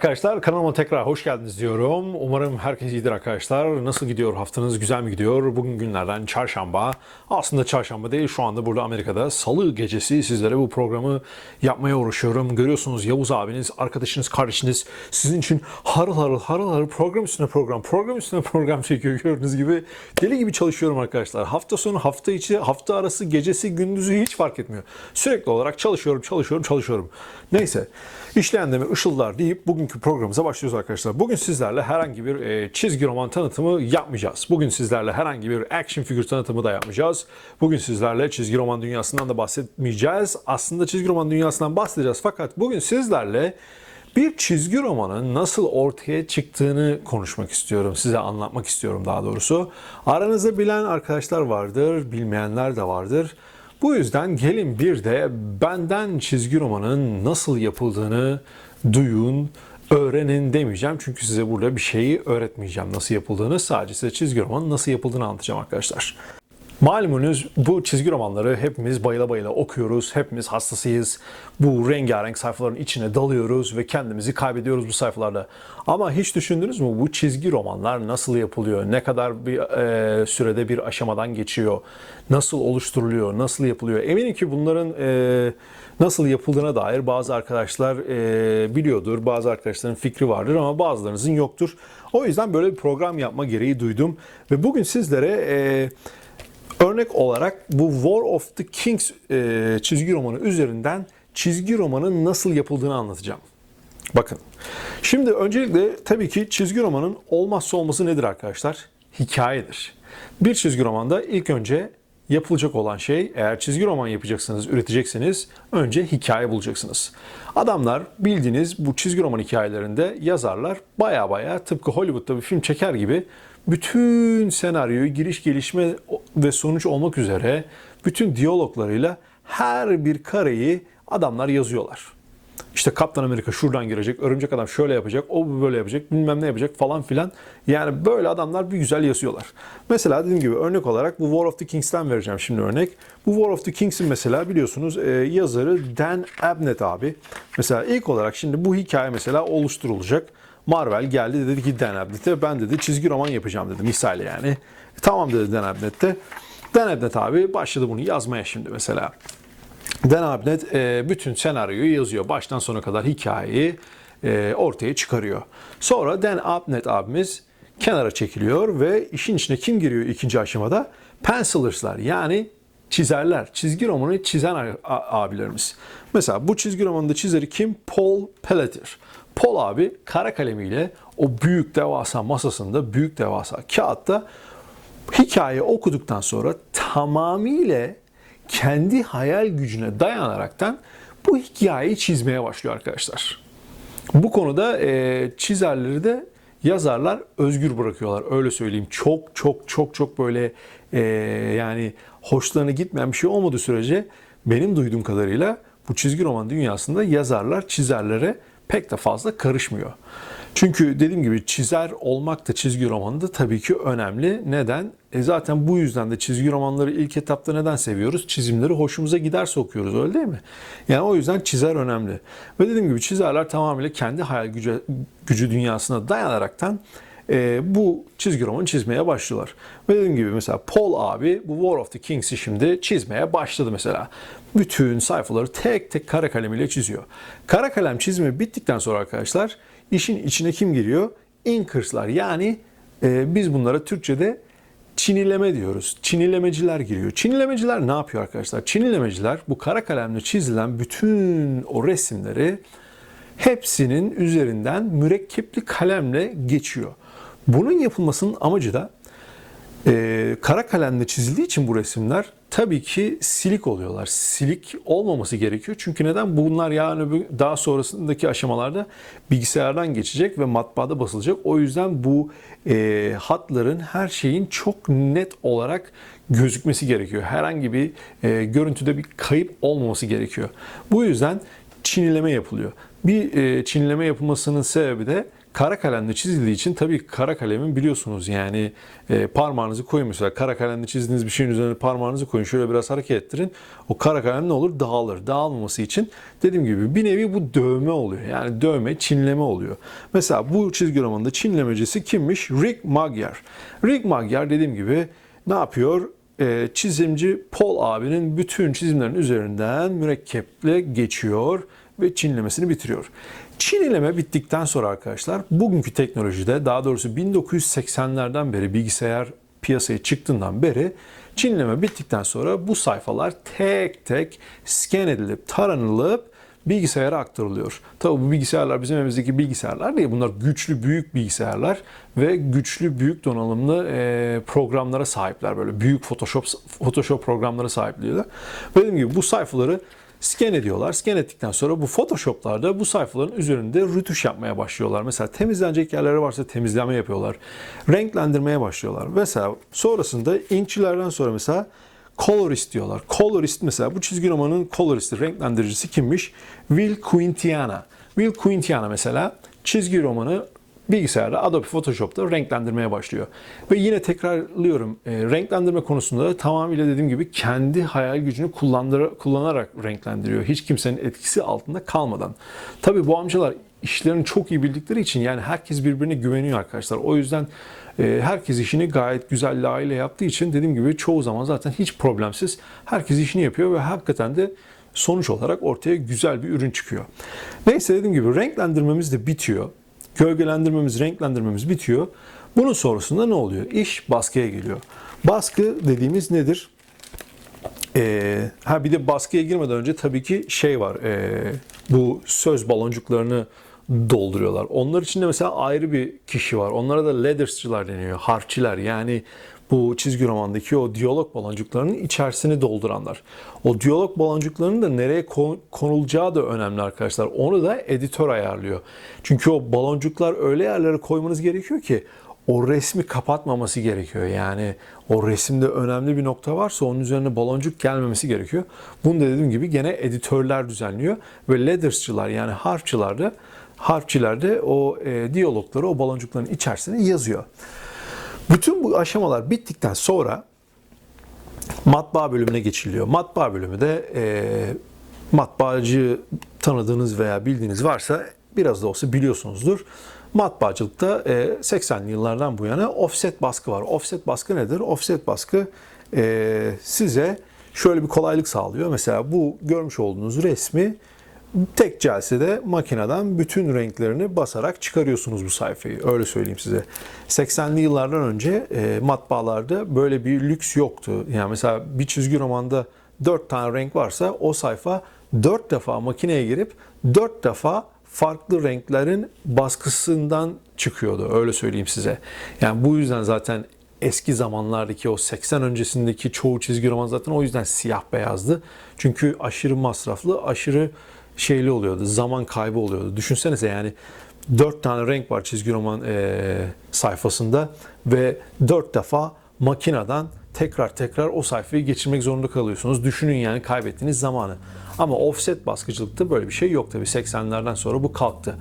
Arkadaşlar kanalıma tekrar hoş geldiniz diyorum. Umarım herkes iyidir arkadaşlar. Nasıl gidiyor haftanız? Güzel mi gidiyor? Bugün günlerden çarşamba. Aslında çarşamba değil şu anda burada Amerika'da salı gecesi sizlere bu programı yapmaya uğraşıyorum. Görüyorsunuz Yavuz abiniz, arkadaşınız, kardeşiniz sizin için harıl harıl harıl harıl program üstüne program, program üstüne program çekiyor gördüğünüz gibi. Deli gibi çalışıyorum arkadaşlar. Hafta sonu, hafta içi, hafta arası, gecesi, gündüzü hiç fark etmiyor. Sürekli olarak çalışıyorum, çalışıyorum, çalışıyorum. Neyse. İşleyen deme ışıldar deyip bugünkü programımıza başlıyoruz arkadaşlar. Bugün sizlerle herhangi bir e, çizgi roman tanıtımı yapmayacağız. Bugün sizlerle herhangi bir action figür tanıtımı da yapmayacağız. Bugün sizlerle çizgi roman dünyasından da bahsetmeyeceğiz. Aslında çizgi roman dünyasından bahsedeceğiz fakat bugün sizlerle bir çizgi romanın nasıl ortaya çıktığını konuşmak istiyorum. Size anlatmak istiyorum daha doğrusu. Aranızda bilen arkadaşlar vardır, bilmeyenler de vardır. Bu yüzden gelin bir de benden çizgi romanın nasıl yapıldığını duyun, öğrenin demeyeceğim. Çünkü size burada bir şeyi öğretmeyeceğim nasıl yapıldığını. Sadece size çizgi romanın nasıl yapıldığını anlatacağım arkadaşlar. Malumunuz bu çizgi romanları hepimiz bayıla bayıla okuyoruz. Hepimiz hastasıyız. Bu rengarenk sayfaların içine dalıyoruz ve kendimizi kaybediyoruz bu sayfalarda. Ama hiç düşündünüz mü bu çizgi romanlar nasıl yapılıyor? Ne kadar bir e, sürede bir aşamadan geçiyor? Nasıl oluşturuluyor? Nasıl yapılıyor? Eminim ki bunların e, nasıl yapıldığına dair bazı arkadaşlar e, biliyordur. Bazı arkadaşların fikri vardır ama bazılarınızın yoktur. O yüzden böyle bir program yapma gereği duydum. Ve bugün sizlere... E, Örnek olarak bu War of the Kings e, çizgi romanı üzerinden çizgi romanın nasıl yapıldığını anlatacağım. Bakın. Şimdi öncelikle tabii ki çizgi romanın olmazsa olması nedir arkadaşlar? Hikayedir. Bir çizgi romanda ilk önce yapılacak olan şey eğer çizgi roman yapacaksınız, üreteceksiniz önce hikaye bulacaksınız. Adamlar bildiğiniz bu çizgi roman hikayelerinde yazarlar baya baya tıpkı Hollywood'da bir film çeker gibi bütün senaryoyu giriş gelişme ve sonuç olmak üzere bütün diyaloglarıyla her bir kareyi adamlar yazıyorlar. İşte Kaptan Amerika şuradan girecek, Örümcek Adam şöyle yapacak, o böyle yapacak, bilmem ne yapacak falan filan. Yani böyle adamlar bir güzel yazıyorlar. Mesela dediğim gibi örnek olarak bu War of the Kings'ten vereceğim şimdi örnek. Bu War of the Kings'in mesela biliyorsunuz e, yazarı Dan Abnett abi. Mesela ilk olarak şimdi bu hikaye mesela oluşturulacak. Marvel geldi dedi ki Dan Abnett'e ben dedi çizgi roman yapacağım dedi misal yani. E, tamam dedi Dan Abnett de. Dan Abnett abi başladı bunu yazmaya şimdi mesela. Dan Abnett e, bütün senaryoyu yazıyor. Baştan sona kadar hikayeyi e, ortaya çıkarıyor. Sonra Dan Abnett abimiz kenara çekiliyor ve işin içine kim giriyor ikinci aşamada? Pencilers'lar yani çizerler. Çizgi romanı çizen abilerimiz. Mesela bu çizgi romanında çizeri kim? Paul Pelletier. Paul abi kara kalemiyle o büyük devasa masasında, büyük devasa kağıtta hikaye okuduktan sonra tamamıyla kendi hayal gücüne dayanaraktan bu hikayeyi çizmeye başlıyor arkadaşlar. Bu konuda e, çizerleri de yazarlar özgür bırakıyorlar. Öyle söyleyeyim. Çok çok çok çok böyle e, yani hoşlarına gitmeyen bir şey olmadığı sürece benim duyduğum kadarıyla bu çizgi roman dünyasında yazarlar çizerlere pek de fazla karışmıyor. Çünkü dediğim gibi çizer olmak da çizgi romanında tabii ki önemli. Neden? E zaten bu yüzden de çizgi romanları ilk etapta neden seviyoruz? Çizimleri hoşumuza giderse okuyoruz öyle değil mi? Yani o yüzden çizer önemli. Ve dediğim gibi çizerler tamamıyla kendi hayal gücü, gücü dünyasına dayanaraktan e, bu çizgi romanı çizmeye başlıyorlar. Ve dediğim gibi mesela Paul abi bu War of the Kings'i şimdi çizmeye başladı mesela. Bütün sayfaları tek tek kara kalemiyle çiziyor. Kara kalem çizimi bittikten sonra arkadaşlar işin içine kim giriyor? Inkers'lar yani e, biz bunlara Türkçe'de Çinileme diyoruz. Çinilemeciler giriyor. Çinilemeciler ne yapıyor arkadaşlar? Çinilemeciler bu kara kalemle çizilen bütün o resimleri hepsinin üzerinden mürekkepli kalemle geçiyor. Bunun yapılmasının amacı da e, kara kalemle çizildiği için bu resimler tabii ki silik oluyorlar. Silik olmaması gerekiyor. Çünkü neden? Bunlar yani daha sonrasındaki aşamalarda bilgisayardan geçecek ve matbaada basılacak. O yüzden bu e, hatların her şeyin çok net olarak gözükmesi gerekiyor. Herhangi bir e, görüntüde bir kayıp olmaması gerekiyor. Bu yüzden çinileme yapılıyor. Bir e, çinileme yapılmasının sebebi de kara kalemle çizildiği için tabii kara kalemin biliyorsunuz yani e, parmağınızı koyun mesela kara kalemle çizdiğiniz bir şeyin üzerine parmağınızı koyun şöyle biraz hareket ettirin. O kara kalem ne olur? Dağılır. Dağılmaması için dediğim gibi bir nevi bu dövme oluyor. Yani dövme, çinleme oluyor. Mesela bu çizgi romanında çinlemecisi kimmiş? Rick Magyar. Rick Magyar dediğim gibi ne yapıyor? Ee, çizimci Paul abinin bütün çizimlerin üzerinden mürekkeple geçiyor ve çinlemesini bitiriyor. Çinleme bittikten sonra arkadaşlar bugünkü teknolojide daha doğrusu 1980'lerden beri bilgisayar piyasaya çıktığından beri çinleme bittikten sonra bu sayfalar tek tek scan edilip taranılıp bilgisayara aktarılıyor. Tabi bu bilgisayarlar bizim evimizdeki bilgisayarlar değil. Bunlar güçlü büyük bilgisayarlar ve güçlü büyük donanımlı e, programlara sahipler. Böyle büyük Photoshop Photoshop programlara sahipliyorlar. Dediğim gibi bu sayfaları scan ediyorlar. Scan ettikten sonra bu Photoshop'larda bu sayfaların üzerinde rütuş yapmaya başlıyorlar. Mesela temizlenecek yerleri varsa temizleme yapıyorlar. Renklendirmeye başlıyorlar. Mesela sonrasında inkçilerden sonra mesela colorist diyorlar. Colorist mesela bu çizgi romanın coloristi, renklendiricisi kimmiş? Will Quintiana. Will Quintiana mesela çizgi romanı bilgisayarda Adobe Photoshop'ta renklendirmeye başlıyor. Ve yine tekrarlıyorum e, renklendirme konusunda da tamamıyla dediğim gibi kendi hayal gücünü kullanarak renklendiriyor. Hiç kimsenin etkisi altında kalmadan. Tabii bu amcalar işlerini çok iyi bildikleri için yani herkes birbirine güveniyor arkadaşlar. O yüzden e, herkes işini gayet güzel layığıyla yaptığı için dediğim gibi çoğu zaman zaten hiç problemsiz herkes işini yapıyor ve hakikaten de sonuç olarak ortaya güzel bir ürün çıkıyor. Neyse dediğim gibi renklendirmemiz de bitiyor. Gölgelendirmemiz, renklendirmemiz bitiyor. Bunun sonrasında ne oluyor? İş baskıya geliyor. Baskı dediğimiz nedir? Ee, ha bir de baskıya girmeden önce tabii ki şey var. E, bu söz baloncuklarını dolduruyorlar. Onlar için de mesela ayrı bir kişi var. Onlara da leadersçılar deniyor. Harççiler yani bu çizgi romandaki o diyalog baloncuklarının içerisini dolduranlar. O diyalog baloncuklarının da nereye konulacağı da önemli arkadaşlar. Onu da editör ayarlıyor. Çünkü o baloncuklar öyle yerlere koymanız gerekiyor ki o resmi kapatmaması gerekiyor. Yani o resimde önemli bir nokta varsa onun üzerine baloncuk gelmemesi gerekiyor. Bunu da dediğim gibi gene editörler düzenliyor ve leadersçılar yani harfçılar da harfçiler de o e, diyalogları o baloncukların içerisine yazıyor. Bütün bu aşamalar bittikten sonra matbaa bölümüne geçiliyor. Matbaa bölümü de e, matbaacı tanıdığınız veya bildiğiniz varsa biraz da olsa biliyorsunuzdur. Matbaacılıkta e, 80'li yıllardan bu yana offset baskı var. Offset baskı nedir? Offset baskı e, size şöyle bir kolaylık sağlıyor. Mesela bu görmüş olduğunuz resmi tek celsede makineden bütün renklerini basarak çıkarıyorsunuz bu sayfayı. Öyle söyleyeyim size. 80'li yıllardan önce e, matbaalarda böyle bir lüks yoktu. Yani mesela bir çizgi romanda 4 tane renk varsa o sayfa 4 defa makineye girip 4 defa farklı renklerin baskısından çıkıyordu. Öyle söyleyeyim size. Yani bu yüzden zaten eski zamanlardaki o 80 öncesindeki çoğu çizgi roman zaten o yüzden siyah beyazdı. Çünkü aşırı masraflı, aşırı şeyli oluyordu. Zaman kaybı oluyordu. Düşünsenize yani dört tane renk var çizgi roman e, sayfasında ve dört defa makineden tekrar tekrar o sayfayı geçirmek zorunda kalıyorsunuz. Düşünün yani kaybettiğiniz zamanı. Ama offset baskıcılıkta böyle bir şey yok tabii 80'lerden sonra bu kalktı.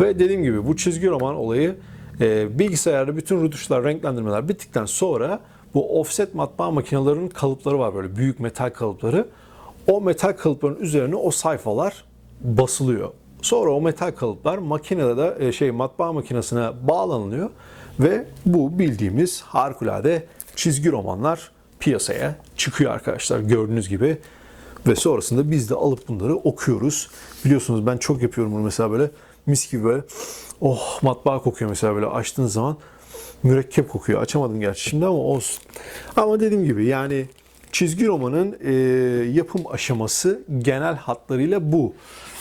Ve dediğim gibi bu çizgi roman olayı e, bilgisayarda bütün rutuşlar, renklendirmeler bittikten sonra bu offset matbaa makinelerinin kalıpları var böyle büyük metal kalıpları. O metal kalıpların üzerine o sayfalar basılıyor. Sonra o metal kalıplar makinede de e, şey matbaa makinesine bağlanılıyor ve bu bildiğimiz harikulade çizgi romanlar piyasaya çıkıyor arkadaşlar gördüğünüz gibi. Ve sonrasında biz de alıp bunları okuyoruz. Biliyorsunuz ben çok yapıyorum bunu mesela böyle mis gibi böyle oh matbaa kokuyor mesela böyle açtığınız zaman mürekkep kokuyor. Açamadım gerçi şimdi ama olsun. Ama dediğim gibi yani çizgi romanın e, yapım aşaması genel hatlarıyla bu.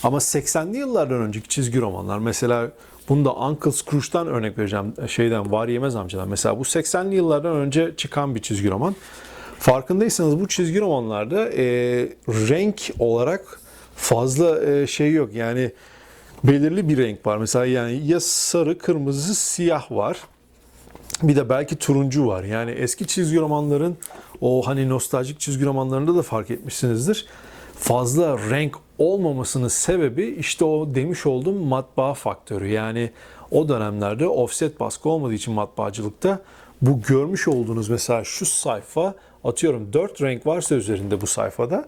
Ama 80'li yıllardan önceki çizgi romanlar mesela bunda Uncle Scrooge'dan örnek vereceğim şeyden var yemez amcadan. Mesela bu 80'li yıllardan önce çıkan bir çizgi roman. Farkındaysanız bu çizgi romanlarda e, renk olarak fazla e, şey yok. Yani belirli bir renk var. Mesela yani ya sarı, kırmızı, siyah var. Bir de belki turuncu var. Yani eski çizgi romanların o hani nostaljik çizgi romanlarında da fark etmişsinizdir. Fazla renk olmamasının sebebi işte o demiş olduğum matbaa faktörü. Yani o dönemlerde offset baskı olmadığı için matbaacılıkta bu görmüş olduğunuz mesela şu sayfa atıyorum 4 renk varsa üzerinde bu sayfada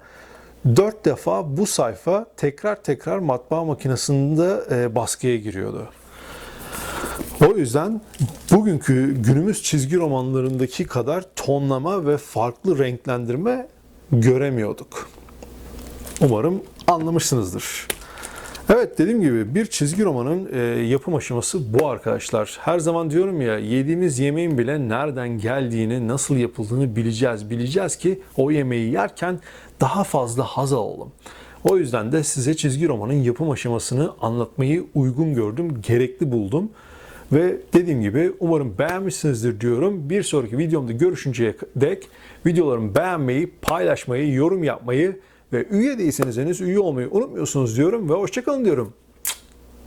4 defa bu sayfa tekrar tekrar matbaa makinesinde e, baskıya giriyordu. Yüzden bugünkü günümüz çizgi romanlarındaki kadar tonlama ve farklı renklendirme göremiyorduk. Umarım anlamışsınızdır. Evet dediğim gibi bir çizgi romanın e, yapım aşaması bu arkadaşlar. Her zaman diyorum ya yediğimiz yemeğin bile nereden geldiğini, nasıl yapıldığını bileceğiz. Bileceğiz ki o yemeği yerken daha fazla haz alalım. O yüzden de size çizgi romanın yapım aşamasını anlatmayı uygun gördüm, gerekli buldum. Ve dediğim gibi umarım beğenmişsinizdir diyorum. Bir sonraki videomda görüşünceye dek videolarımı beğenmeyi, paylaşmayı, yorum yapmayı ve üye değilseniz henüz üye olmayı unutmuyorsunuz diyorum ve hoşçakalın diyorum.